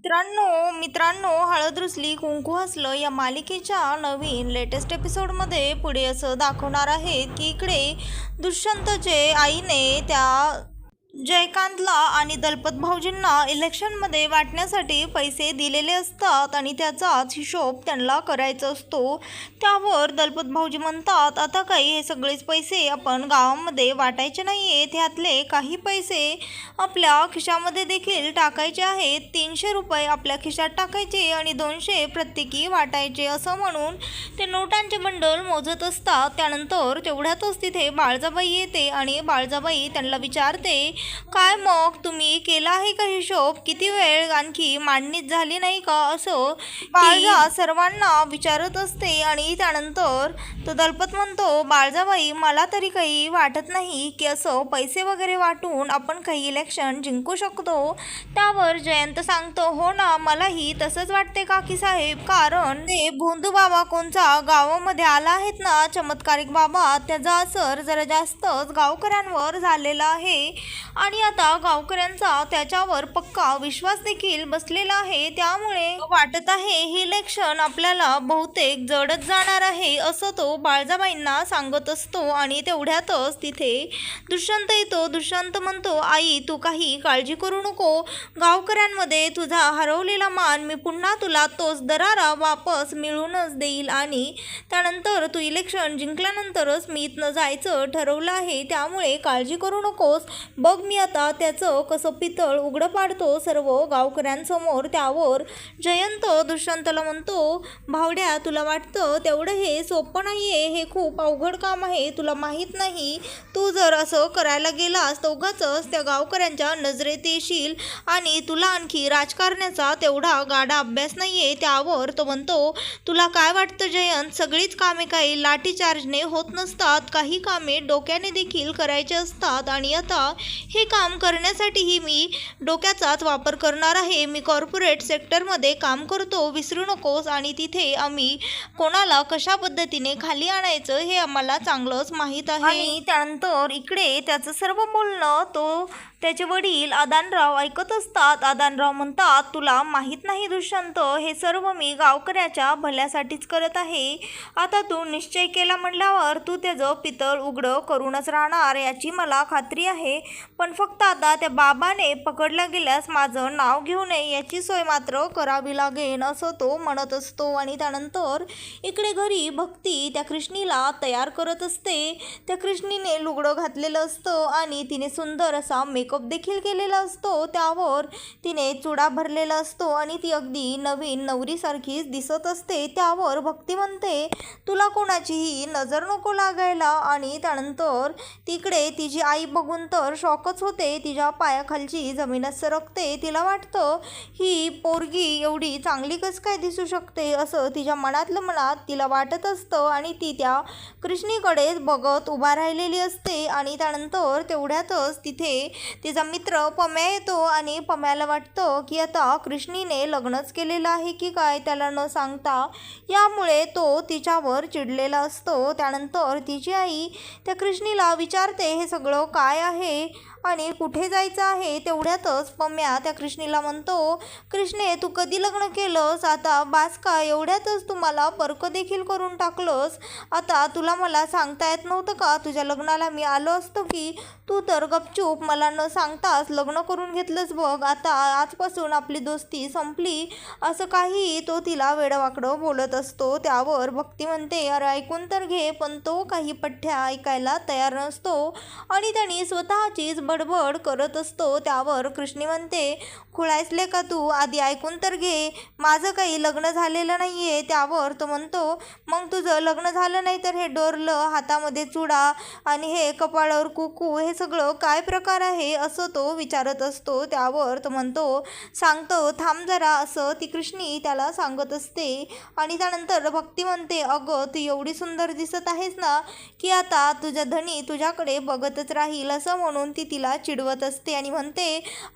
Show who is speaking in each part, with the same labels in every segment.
Speaker 1: मित्रांनो मित्रांनो हळद रुसली कुंकू हसलं या मालिकेच्या नवीन लेटेस्ट एपिसोडमध्ये पुढे असं दाखवणार आहेत की इकडे दुष्यंतचे आईने त्या जयकांतला आणि दलपत भाऊजींना इलेक्शनमध्ये वाटण्यासाठी पैसे दिलेले असतात आणि त्याचाच हिशोब त्यांना करायचा असतो. त्यावर दलपत भाऊजी म्हणतात आता काही हे सगळेच पैसे आपण गावामध्ये वाटायचे नाही आहेत ह्यातले काही पैसे आपल्या खिशामध्ये देखील टाकायचे आहेत. तीनशे रुपये आपल्या खिशात टाकायचे आणि दोनशे प्रत्येकी वाटायचे. असं म्हणून ते नोटांचे बंडल मोजत असतात. त्यानंतर तेवढ्यातच तिथे बाळजाबाई येते आणि बाळजाबाई त्यांना विचारते काय मग? तुम्ही केला आहे का हिशोब? किती वेळ आणखी मांडणीच झाली नाही का? असं बाळजा सर्वांना विचारत असते आणि त्यानंतर तो दलपत म्हणतो बाळजाबाई मला तरी काही वाटत नाही की असं पैसे वगैरे वाटून आपण काही इलेक्शन जिंकू शकतो. त्यावर जयंत सांगतो हो ना मलाही तसंच वाटते काकी साहेब. कारण ते भोंदू बाबा कोणचा गावामध्ये आला आहेत ना चमत्कारिक बाबा. त्याचा असर जरा जास्तच गावकऱ्यांवर झालेला आहे. आणि आता गावकऱ्यांचा त्याच्यावर पक्का विश्वास देखील बसलेला आहे. त्यामुळे वाटत आहे हे इलेक्शन आपल्याला बहुतेक जडत जाणार आहे असं तो बाळजाबाईंना सांगत असतो. आणि तेवढ्यातच तिथे दुष्यंत येतो. दुष्यंत म्हणतो आई तू काही काळजी करू नको. गावकऱ्यांमध्ये तुझा हरवलेला मान मी पुन्हा तुला तोच दरारा वापस मिळूनच देईल. आणि त्यानंतर तू इलेक्शन जिंकल्यानंतरच मी इथनं जायचं ठरवलं आहे. त्यामुळे काळजी करू नकोस. बघ मी आता त्याचं कसं पितळ उघडं पाडतो सर्व गावकऱ्यांसमोर त्यावर जयंत दुष्यंतला म्हणतो भावड्या तुला वाटतं तेवढं हे सोपं नाही आहे हे खूप अवघड काम आहे. तुला माहीत नाही? तू जर असं करायला गेलास तर उगाच त्या गावकऱ्यांच्या नजरेत येशील आणि तुला आणखी राजकारण्याचा तेवढा गाडा अभ्यास नाही आहे त्यावर तो म्हणतो तुला काय वाटतं जयंत? सगळीच कामे काही लाठीचार्जने होत नसतात. काही कामे डोक्याने देखील करायचे असतात. आणि आता हे काम करण्यासाठीही मी डोक्याचाच वापर करणार आहे. मी कॉर्पोरेट सेक्टरमध्ये काम करतो विसरू नकोस आणि तिथे आम्ही कोणाला कशा पद्धतीने खाली आणायचं हे आम्हाला चांगलंच माहीत आहे. त्यानंतर इकडे त्याचं सर्व बोलणं तो त्याचे वडील आदानराव ऐकत असतात. आदानराव म्हणतात तुला माहीत नाही दुष्यंत हे सर्व मी गावकऱ्याच्या भल्यासाठीच करत आहे. आता तू निश्चय केला म्हणल्यावर तू त्याचं पितळ उघडं करूनच राहणार याची मला खात्री आहे. पण फक्त आता त्या बाबाने पकडला गेल्यास माझं नाव घेऊ नये याची सोय मात्र करावी लागेल असं तो म्हणत असतो. आणि त्यानंतर इकडे घरी भक्ती त्या कृष्णीला तयार करत असते. त्या कृष्णीने लुगडं घातलेलं असतं आणि तिने सुंदर असा मेक मेकअप देखील केलेला असतो. त्यावर तिने चुडा भरलेला असतो आणि ती अगदी नवीन नवरीसारखीच दिसत असते. त्यावर भक्ती म्हणते तुला कोणाचीही नजर नको लागायला. आणि त्यानंतर तिकडे तिची आई बघून तर शॉकच होते. तिच्या पायाखालची जमीनच सरकते. तिला वाटतं ही पोरगी एवढी चांगली कसं काय दिसू शकते? असं तिच्या मनातलं मनात तिला वाटत असतं आणि ती त्या कृष्णीकडेच बघत उभा राहिलेली असते. आणि त्यानंतर तेवढ्यातच तिथे तिचा मित्र पम्या येतो आणि पम्याला वाटतं की आता कृष्णीने लग्नच केलेलं आहे की काय त्याला न सांगता. यामुळे तो तिच्यावर चिडलेला असतो. त्यानंतर तिची आई त्या कृष्णीला विचारते हे सगळं काय आहे? आणि कुठे जायचं आहे तेवढ्यातच पम्या त्या कृष्णीला म्हणतो कृष्णे तू कधी लग्न केलंस? आता बासका एवढ्यातच तू मला पर्क देखील करून टाकलंस. आता तुला मला सांगता येत नव्हतं का? तुझ्या लग्नाला मी आलो असतो की? तू तर गपचूप मला न सांगताच लग्न करून घेतलंस बघ. आता आजपासून आपली दोस्ती संपली. असं काही तो तिला वेडवाकडं बोलत असतो. त्यावर भक्ती म्हणते अरे ऐकून तर घे पण तो काही पठ्ठ्या ऐकायला तयार नसतो. आणि त्याने स्वतःचीच बडबड करत असतो त्यावर कृष्णी म्हणते खुळायसले का तू? आधी ऐकून तर घे. माझं काही लग्न झालेलं नाही आहे त्यावर तो म्हणतो मग तुझं लग्न झालं नाही तर हे डोरलं हातामध्ये चुडा आणि हे कपाळावर कुकू हे सगळं काय प्रकार आहे? असं तो विचारत असतो. त्यावर तो म्हणतो सांगतो थांब जरा. असं ती कृष्णी त्याला सांगत असते. आणि त्यानंतर भक्ती म्हणते अगं तू एवढी सुंदर दिसत आहेस ना की आता तुझ्या धनी तुझ्याकडे बघतच राहील. असं म्हणून ती तिला तिला चिडवत असते आणि म्हणते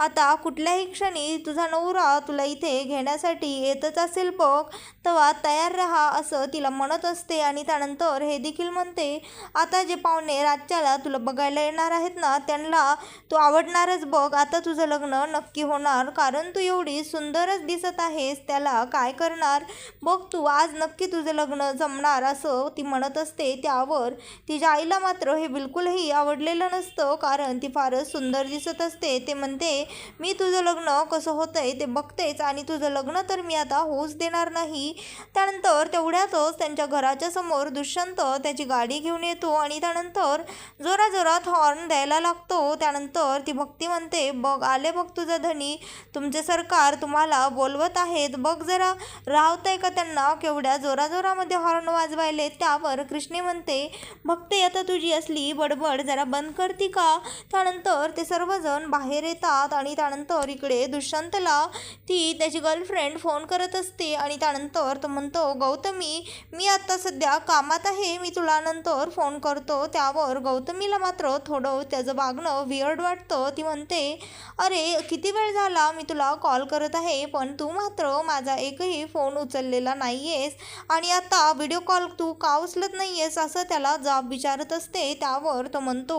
Speaker 1: आता कुठल्याही क्षणी तुझा नवरा तुला इथे घेण्यासाठी येतच असेल बघ तेव्हा तयार राहा असं तिला म्हणत असते आणि त्यानंतर हे देखील म्हणते आता जे पाहुणे राजच्याला तुला बघायला येणार आहेत ना त्यांना तू आवडणारच बघ आता तुझं लग्न नक्की होणार कारण तू एवढी सुंदरच दिसत आहेस त्याला काय करणार? बघ तू आज नक्की तुझं लग्न जमणार असं ती म्हणत असते. त्यावर तिच्या आईला मात्र हे बिलकुलही आवडलेलं नसतं कारण ती फार फारच सुंदर दिसत असते ते म्हणते मी तुझं लग्न कसं होतंय ते बघतेच आणि तुझं लग्न तर मी आता होऊच देणार नाही. त्यानंतर तेवढ्यातच त्यांच्या घराच्या समोर दुष्यंत त्याची गाडी घेऊन येतो आणि त्यानंतर जोराजोरात हॉर्न द्यायला लागतो. त्यानंतर ती भक्ती म्हणते बघ आले बघ तुझं धनी. तुमचे सरकार तुम्हाला बोलवत आहेत. बघ जरा राहतंय का त्यांना? केवढ्या जोराजोरामध्ये हॉर्न वाजवायले त्यावर कृष्णे म्हणते भक्ती आता तुझी असली बडबड जरा बंद करती का? त्यानंतर ते सर्वजण बाहेर येतात आणि त्यानंतर इकडे दुष्यंतला ती त्याची गर्लफ्रेंड फोन करत असते आणि त्यानंतर तो म्हणतो गौतमी मी आत्ता सध्या कामात आहे. मी तुला नंतर फोन करतो. त्यावर गौतमीला मात्र थोडं त्याचं वागणं विअर्ड वाटतं. ती म्हणते अरे किती वेळ झाला मी तुला कॉल करत आहे पण तू मात्र माझा एकही फोन उचललेला नाही आहेस आणि आता व्हिडिओ कॉल तू का उचलत नाही आहेस असं त्याला जाब विचारत असते. त्यावर तो म्हणतो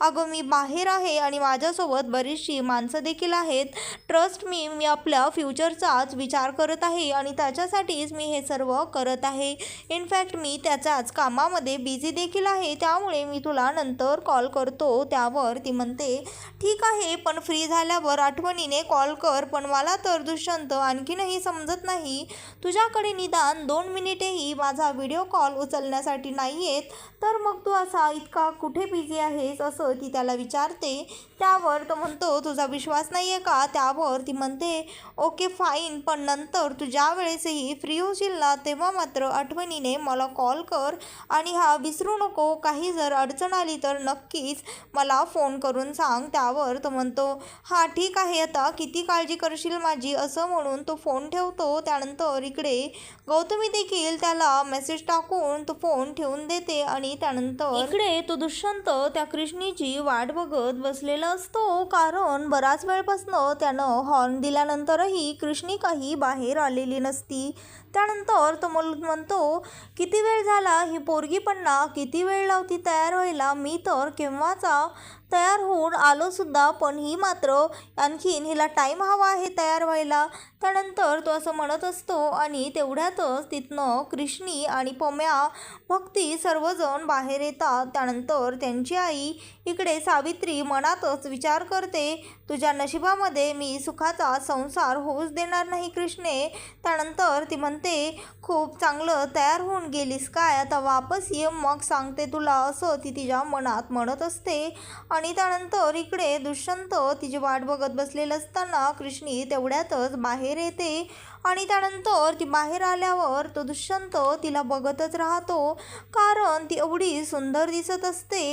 Speaker 1: अगं मी बाहेर आहे. आणि माझ्यासोबत बरीचशी माणसं देखील आहेत. ट्रस्ट मी मी आपल्या फ्युचरचाच विचार करत आहे आणि त्याच्यासाठीच मी हे सर्व करत आहे. इनफॅक्ट मी त्याच्याच कामामध्ये बिझी देखील आहे. त्यामुळे मी तुला नंतर कॉल करतो. त्यावर ती म्हणते ठीक आहे पण फ्री झाल्यावर आठवणीने कॉल कर पण मला तर दुष्यंत आणखीनही समजत नाही. तुझ्याकडे निदान दोन मिनिटेही माझा व्हिडिओ कॉल उचलण्यासाठी नाही आहेत तर मग तू असा इतका कुठे बिझी आहेस? असं ती त्याला विचारते. त्यावर तो म्हणतो तुझा विश्वास नाही आहे का? त्यावर ती म्हणते ओके फाईन पण नंतर तू ज्या वेळेसही फ्री होशील ना तेव्हा मात्र आठवणीने मला कॉल कर आणि हा विसरू नको. काही जर अडचण आली तर नक्कीच मला फोन करून सांग. त्यावर तो म्हणतो हां ठीक आहे आता. किती काळजी करशील माझी? असं म्हणून तो फोन ठेवतो. त्यानंतर इकडे गौतमी देखील त्याला मेसेज टाकून तो फोन ठेवून देते आणि त्यानंतर इकडे तो दुष्यंत त्या कृष्णीची वाट बघत बसलेला असतो कारण बराच वेळपासनं त्यानं हॉर्न दिल्यानंतरही कृष्णी काही बाहेर आलेली नसती. त्यानंतर तो मुल म्हणतो किती वेळ झाला? ही पोरगी पण ना किती वेळ लावती तयार व्हायला? मी तर केव्हाचा तयार होऊन आलोसुद्धा पण ही मात्र आणखीन हिला टाईम हवा आहे तयार व्हायला. त्यानंतर तो असं म्हणत असतो आणि तेवढ्यातच तिथनं कृष्णी आणि पम्या भक्ती सर्वजण बाहेर येतात. त्यानंतर त्यांची आई इकडे सावित्री मनातच विचार करते तुझ्या नशिबामध्ये मी सुखाचा संसार होऊच देणार नाही कृष्णे. त्यानंतर ती म्हणते ते खूप चांगलं तयार होऊन गेलीस काय? आता वापस ये मग सांगते तुला असं ती तिच्या मनात म्हणत असते. आणि त्यानंतर इकडे दुष्यंत तिची वाट बघत बसलेलं असताना कृष्णी तेवढ्यातच बाहेर येते. आणि त्यानंतर ती बाहेर आल्यावर तो दुष्यंत तिला बघतच राहतो. कारण ती एवढी सुंदर दिसत असते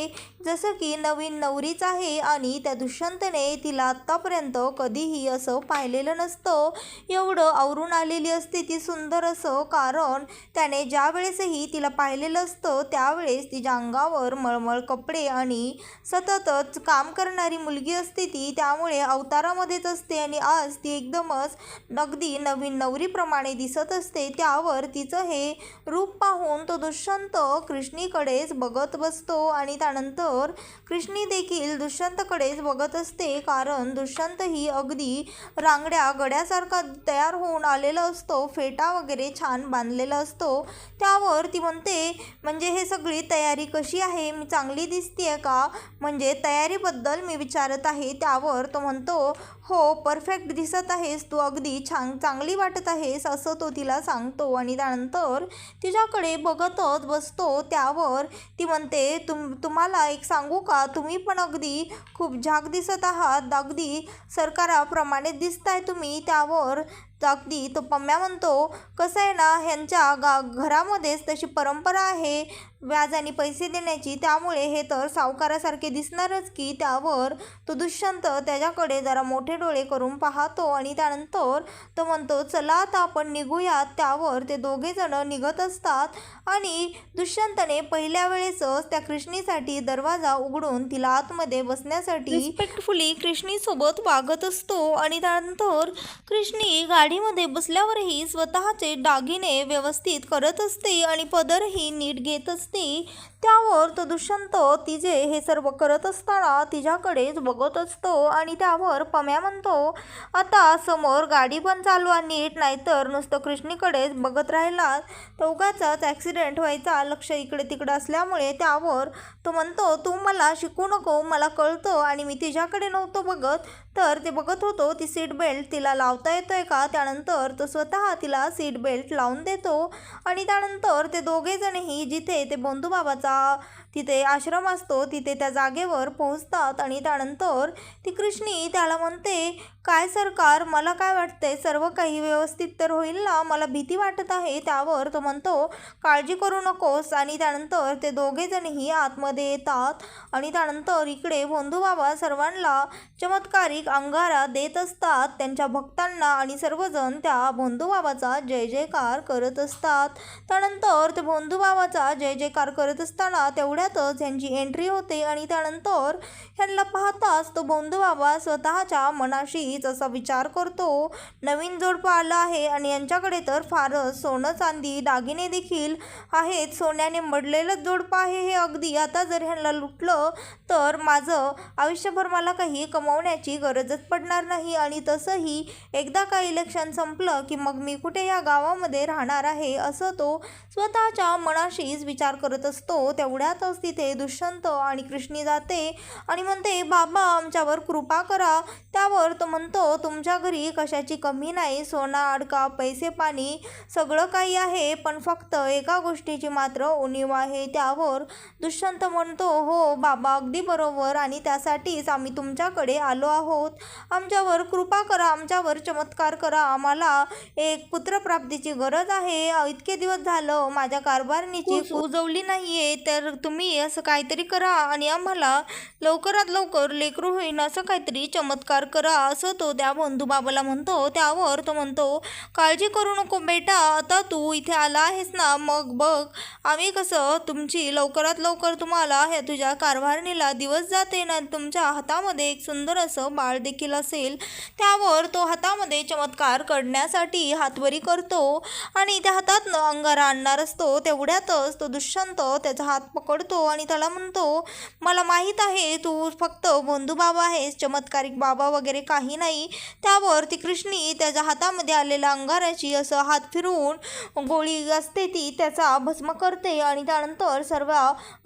Speaker 1: जसं की नवीन नवरीच आहे आणि त्या दुष्यंतने तिला आत्तापर्यंत कधीही असं पाहिलेलं नसतं. एवढं आवरून आलेली असते ती सुंदर असं. कारण त्याने ज्या वेळेसही तिला पाहिलेलं असतं त्यावेळेस तिच्या अंगावर मळमळ कपडे आणि सततच काम करणारी मुलगी असते ती. त्यामुळे अवतारामध्येच असते आणि आज ती एकदमच अगदी नवीन नवरीप्रमाणे दिसत असते त्यावर तिचं हे रूप पाहून तो दुष्यंत कृष्णीकडेच बघत बसतो आणि त्यानंतर कृष्णी देखील दुष्यंतकडेच बघत असते कारण दुष्यंत ही अगदी रांगड्या गड्यासारखा तयार होऊन आलेला असतो फेटा वगैरे छान बांधलेला असतो. त्यावर ती म्हणते म्हणजे हे सगळी तयारी कशी आहे? मी चांगली दिसते का? म्हणजे तयारीबद्दल मी विचारत आहे. त्यावर तो म्हणतो हो परफेक्ट दिसत आहेस तू अगदी छान चांगली वाटत आहेस असं तो तिला सांगतो आणि त्यानंतर तिच्याकडे बघतच बसतो त्यावर. ती म्हणते तुम तुम्हाला एक सांगू का? तुम्ही पण अगदी खूप झाक दिसत आहात अगदी सरकाराप्रमाणे दिसताय तुम्ही त्यावर. अगदी तो पम्म्या म्हणतो कसं आहे ना ह्यांच्या गा घरामध्येच तशी परंपरा आहे व्याजाने पैसे देण्याची त्यामुळे हे तर सावकारासारखे दिसणारच की त्यावर तो दुष्यंत त्याच्याकडे जरा मोठे डोळे करून पाहतो आणि त्यानंतर तो म्हणतो चला आता आपण निघूयात. त्यावर ते दोघेजणं निघत असतात आणि दुष्यंतने पहिल्या वेळेसच त्या कृष्णीसाठी दरवाजा उघडून तिला आतमध्ये बसण्यासाठी रिस्पेक्टफुली कृष्णीसोबत वागत असतो आणि त्यानंतर कृष्णी गाडीमध्ये बसल्यावरही स्वतःचे दागिने व्यवस्थित करत असते आणि पदरही नीट घेत असते. त्यावर तो दुष्यंत तिचे हे सर्व करत असताना तिच्याकडेच बघत असतो आणि त्यावर पम्या म्हणतो आता समोर गाडी पण चालवा नीट नाहीतर नुसतं कृष्णीकडेच बघत राहिला तर उगाचाच ॲक्सिडेंट व्हायचा लक्ष इकडे तिकडे असल्यामुळे त्यावर तो म्हणतो तू मला शिकू नको मला कळतं आणि मी तिच्याकडे नव्हतो बघत. तर ते बघत होतो ती सीट बेल्ट तिला लावता येतो आहे का? त्यानंतर तो स्वतः तिला सीट बेल्ट लावून देतो आणि त्यानंतर ते दोघेजणही जिथे ते बंधूबाबाचा तिथे आश्रम असतो तिथे त्या जागेवर पोहोचतात आणि त्यानंतर ती कृष्णी त्याला म्हणते काय सरकार मला काय वाटतंय? सर्व काही व्यवस्थित तर होईल ना? मला भीती वाटत आहे. त्यावर तो म्हणतो काळजी करू नकोस. आणि त्यानंतर ते दोघेजणही आतमध्ये येतात आणि त्यानंतर इकडे बाबा सर्वांना चमत्कारिक अंगारा देत असतात. त्यांच्या भक्तांना आणि सर्वजण त्या बंधुबाबाचा जय जयकार करत असतात. त्यानंतर ते बंधुबाबाचा जय जयकार करत असताना तेवढ्यातच यांची एंट्री होते आणि त्यानंतर ह्यांना पाहताच तो बंधुबाबा स्वतःच्या मनाशीच असा विचार करतो. नवीन जोडपं आलं आहे आणि यांच्याकडे तर फारच सोनं चांदी दागिने देखील आहेत. सोन्याने मडलेलंच जोडपं आहे हे अगदी. आता जर ह्यांना लुटलं तर माझं आयुष्यभर मला काही कमवण्याची गरजच पडणार नाही. आणि तसंही एकदा का इलेक्शन संपलं की मग मी कुठे या गावामध्ये राहणार आहे? असं तो स्वतःच्या मनाशीच विचार करत असतो. तेवढ्यातच तिथे दुष्यंत आणि कृष्णी जाते आणि म्हणते बाबा आमच्यावर कृपा करा. त्यावर तो म्हणतो तुमच्या घरी कशाची कमी नाही सोना अडका पैसे पाणी सगळं काही आहे पण फक्त एका गोष्टीची मात्र उणीव आहे. त्यावर दुष्यंत म्हणतो हो बाबा अगदी बरोबर आणि त्यासाठीच आम्ही तुमच्याकडे आलो आहोत. आमच्यावर कृपा करा आमच्यावर चमत्कार करा. आम्हाला एक पुत्रप्राप्तीची गरज आहे. इतके दिवस झालं माझ्या कारभारणीची उजवली नाहीये तर तुम्ही असं काहीतरी करा आणि आम्हाला लवकरात लवकर लेकरू होईन असं काहीतरी चमत्कार करा असं तो त्या बंधुबाबाला म्हणतो. त्यावर तो म्हणतो काळजी करू नको बेटा आता तू इथे आला आहेस ना मग बघ आम्ही कसं तुमची लवकरात लवकर तुम्हाला ह्या तुझ्या कारभारणीला दिवस जाते ना तुमच्या हातामध्ये एक सुंदर असं बाळ देखील असेल त्यावर तो हातामध्ये चमत्कार करण्यासाठी हातवरी करतो आणि त्या हातात अंगारा आणणार असतो. तेवढ्यातच तो दुष्यंत त्याचा हात पकडतो आणि त्याला म्हणतो मला माहीत आहे तू फक्त बंधू बाबा आहेस चमत्कारिक बाबा वगैरे काही नाही. त्यावर ती कृष्णी त्याच्या हातामध्ये आलेल्या अंगाराची असं हात फिरवून गोळी असते ती त्याचा भस्म करते आणि त्यानंतर सर्व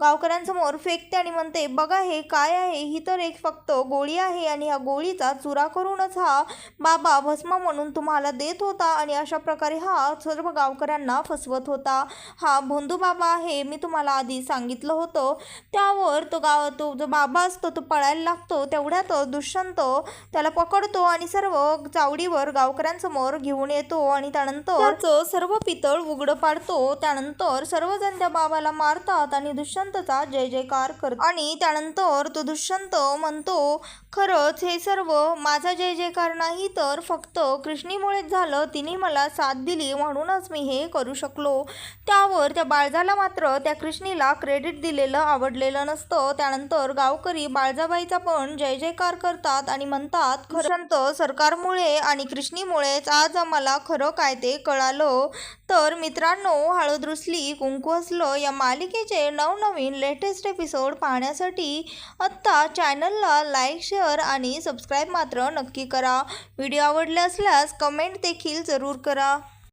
Speaker 1: गावकऱ्यांसमोर फेकते आणि म्हणते बघा हे काय आहे? ही तर एक फक्त गोळी आहे आणि ह्या गोळीचा चुरा करूनच हा बाबा भस्म म्हणून तुम्हाला देत होता आणि अशा प्रकारे हा सर्व गावकऱ्यांना फसवत होता. हा भोंदू बाबा आहे मी तुम्हाला आधी सांगितलं होतं त्यावर तो गाव तो जो बाबा असतो तो पळायला लागतो तेवढ्यात दुष्यंत त्याला पकडतो आणि सर्व चावडीवर गावकऱ्यांसमोर घेऊन येतो आणि त्यानंतर सर्व पितळ उघडं पाडतो. त्यानंतर सर्वजण त्या बाबाला मारतात आणि दुष्यंतचा जय जयकार करतो. आणि त्यानंतर तो दुष्यंत म्हणतो खरंच हे सर्व माझा जय जयकार नाही तर फक्त कृष्णीमुळेच झालं. तिने मला साथ दिली म्हणूनच मी हे करू शकलो. त्यावर त्या बाळजाला मात्र त्या कृष्णीला क्रेडिट दिलेलं आवडलेलं नसतं. त्यानंतर गावकरी बाळजाबाईचा पण जय जयकार करतात आणि म्हणतात खरंत सरकारमुळे आणि कृष्णीमुळेच आज आम्हाला खरं काय ते कळालं. तर मित्रांनो हळद रुसली कुंकू असलं या मालिकेचे नवनवीन लेटेस्ट एपिसोड पाहण्यासाठी आत्ता चॅनलला लाईक शेअर आणि सबस्क्राईब मात्र नक्की करा. व्हिडिओ आवडले असल्यास कमेंट देखील जरूर करा.